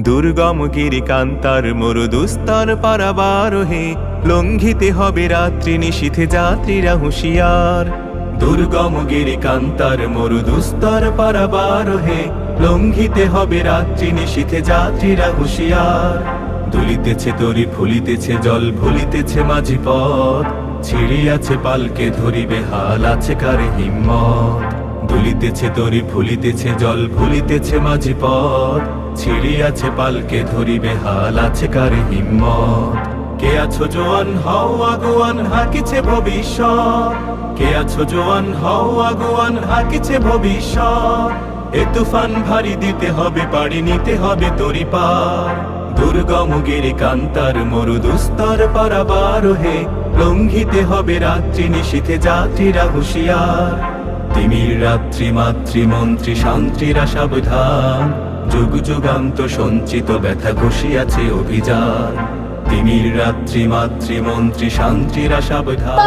দুর্গম গিরিকান্তার মরুদুস্তর পারাবার হে লঙ্ঘিতে হবে রাত্রি নিশীথে যাত্রীরা হুঁশিয়ার। দুর্গম গিরিকান্তার মরুদুস্তর পারাবার হে লঙ্ঘিতে হবে রাত্রি নিশীথে যাত্রীরা হুঁশিয়ার। দুলিতেছে তরি ফুলিতেছে জল ভুলিতেছে মাঝি পথ। ছিড়িয়াছে পালকে ধরিবে হাল, আছে কারে হিম্মত। দুলিতেছে তরি ফুলিতেছে জল ভুলিতেছে মাঝি পথ। ছিড়িয়াছে পালকে ধরিবে হাল, আছে কারে হিম্মত। কে আছো জোয়ান, হও আগুয়ান, হাকিছে ভবিষ্যৎ। কে আছো জোয়ান, হও আগুয়ান, হাকিছে ভবিষ্যৎ। এ তুফান ভারী দিতে হবে, পাড়ি নিতে হবে তরি পার। দুর্গম গিরি কান্তার মরুদুস্তর পারাবার হে। লঙ্ঘিতে হবে রাত্রি নিশীথে যাত্রীরা হুঁশিয়ার। তিমির রাত্রি মাতৃমন্ত্রী শান্তিরা সাবধান যুগ যুগান্ত সঞ্চিত ব্যথা ঘষিয়াছে অভিযান। তিমির রাত্রি মাতৃমন্ত্রী শান্তিরা সাবধান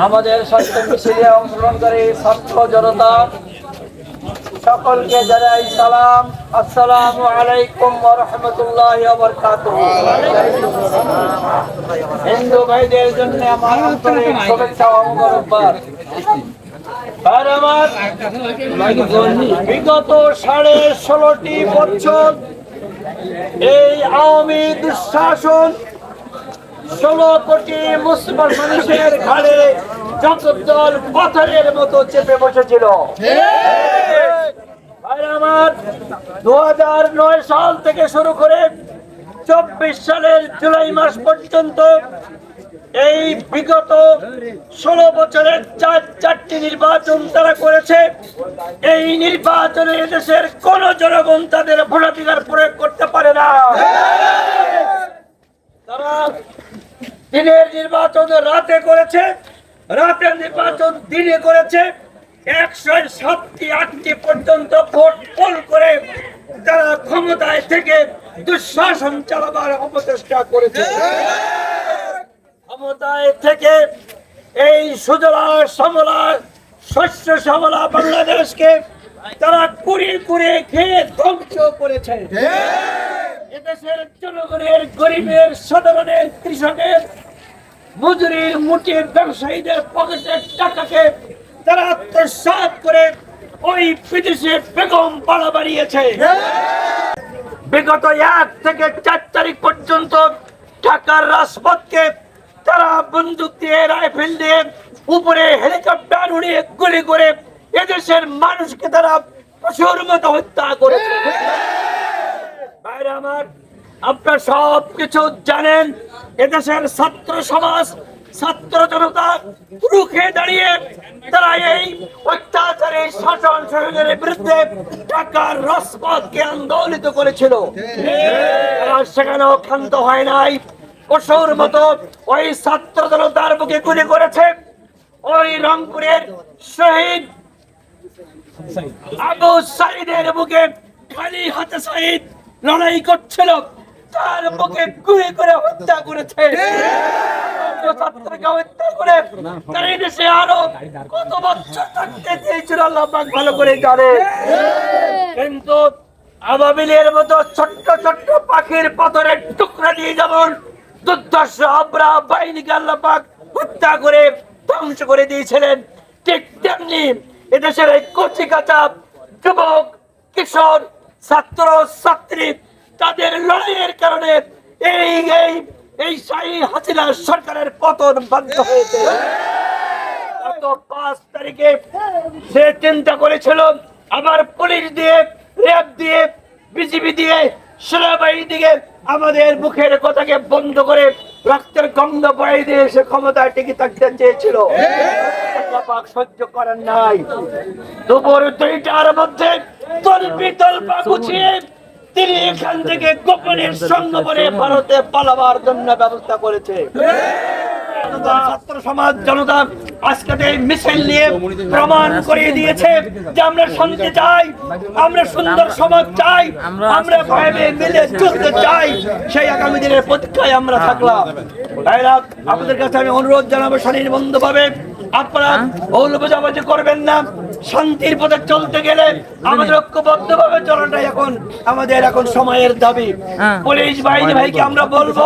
আমাদের সত্য মিছিলে অংশগ্রহণকারী ছাত্র জনতা, সকলকে জানাই সালাম। আসসালামু আলাইকুম রাহমাতুল্লাহি হিন্দু ভাইদের জন্য আমার শুভেচ্ছা আমার বিগত সাড়ে ষোলোটি বছর এই আওয়ামী দুঃশাসন ষোলো কোটি মুসলমান মানুষের ঘাড়ে জগদ্দল পাথরের মতো চেপে বসেছিল। আমার দু সাল থেকে শুরু করে চব্বিশ সালের জুলাই মাস পর্যন্ত এই বিগত ষোলো বছরের চার চারটি নির্বাচন তারা করেছে। এই নির্বাচনে দেশের কোন জনগণ তাদের ভোটাধিকার প্রয়োগ করতে পারে না। দিনের নির্বাচন রাতে করেছে, রাতের নির্বাচন দিনে করেছে, একশো সাতটি আটটি পর্যন্ত ভোট পোল করে তারা ক্ষমতায় থেকে দুঃশাসন চালাবার অপচেষ্টা করেছে। ক্ষমতায় থেকে এই সুজলা সমলা শস্য সমলা বাংলাদেশকে তারা কুড়িয়ে কুড়িয়ে খেয়ে ধ্বংস করেছে। এদেশের জনগণের, গরিবের, সাধারণের, কৃষকের মজুরির মুটির ব্যবসায়ীদের পকেটের টাকাকে তারা আত্মসাৎ করে ওই বিদেশে বেগম পাড়া বাড়িয়েছে। বিগত এক থেকে চার তারিখ পর্যন্ত ঢাকার রাজপথকে তারা বন্দুক দিয়ে রাইফেল দিয়ে উপরে হেলিকপ্টার উড়িয়ে গুলি করে এদেশের মানুষকে তারা পশুর মতো হত্যা করেছে। ভাইরা আমার, আপনারা সব কিছু জানেন, এদেশের ছাত্র সমাজ, ছাত্র জনতা রুখে দাঁড়িয়ে তারা এই অত্যাচারী শাসন সরকারের বিরুদ্ধে ঢাকার রাজপথকে আন্দোলিত করেছিল। তারা সেখানেও ক্ষান্ত হয় নাই। পশুর মতো ওই ছাত্র জনতার বুকে গুলি করেছে। ওই রংপুরের শহীদ আবু সাইদের বুকে খালি হাতে সাইদ লড়াই করছিল। তার বুকে গুলি করে হত্যা করেছে। করে ছোট্ট ছোট্ট পাখির পাথরের টুকরা যেমন হত্যা করে ধ্বংস করে দিয়েছিলেন, ঠিক তেমনি এদেশের এই কচি কাঁচা যুবক, কিশোর ছাত্র ছাত্রী তাদের লড়াইয়ের কারণে এই এই এই শাহী হাসিনা সরকারের পতন বাধ্য হয়েছে। গত পাঁচ তারিখে সে চিন্তা করেছিল আবার পুলিশ দিয়ে র্যাব দিয়ে বিজিবি দিয়ে সেনাবাহিনী দিয়ে আমাদের মুখের কথাকে বন্ধ করে রক্তের গন্ধ বয়ে দিয়ে সে ক্ষমতায় টিকে থাকতে চেয়েছিল। সহ্য করেন নাই। দুপুর দুইটার মধ্যে তিনি এখান থেকে করে ভারতে পালাবার জন্য ব্যবস্থা করেছে। আমরা সুন্দর সমাজ চাই, আমরা মিলে চলতে চাই, সেই আগামী দিনের প্রতীক্ষায় আমরা থাকলাম। ভাইরা আপনাদের কাছে আমি অনুরোধ জানাব স্বনির্বন্ধ ভাবে আপনারা ভুল বোঝাবুঝি করবেন না। শান্তির পথে চলতে গেলে আমাদের ঐক্যবদ্ধ ভাবে চলাটাই এখন আমাদের এখন সময়ের দাবি। পুলিশ বাহিনী ভাইকে আমরা বলব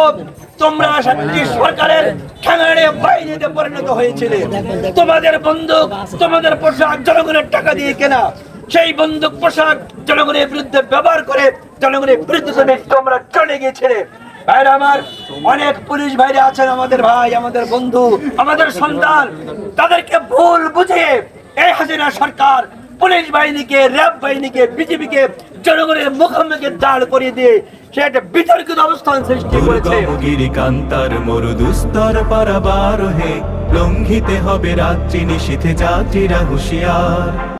তোমরা সাতটি সরকারের ঠ্যাঙাড়ে বাহিনীতে পরিণত হয়েছিলে। তোমাদের বন্দুক তোমাদের পোশাক জনগণের টাকা দিয়ে কেনা। সেই বন্দুক পোশাক জনগণের বিরুদ্ধে ব্যবহার করে জনগণের বিরুদ্ধে তুমি তোমরা চলে গিয়েছিলে। ভাইরা আমার অনেক পুলিশ ভাইরা আছেন আমাদের ভাই আমাদের বন্ধু আমাদের সন্তান। তাদেরকে ভুল বুঝিয়ে এই হাসিনা সরকার পুলিশ বাহিনীকে র্যাব বাহিনীকে বিজেপিকে জনগণের মুখোমুখি দাঁড় করিয়ে দিয়ে সে একটা বিতর্কিত অবস্থান সৃষ্টি করেছে। দুর্গমগিরি কান্তার মরু দুস্তর পারাবার হে লঙ্ঘিতে হবে রাত্রি নিশীথে যাত্রীরা হুঁশিয়ার।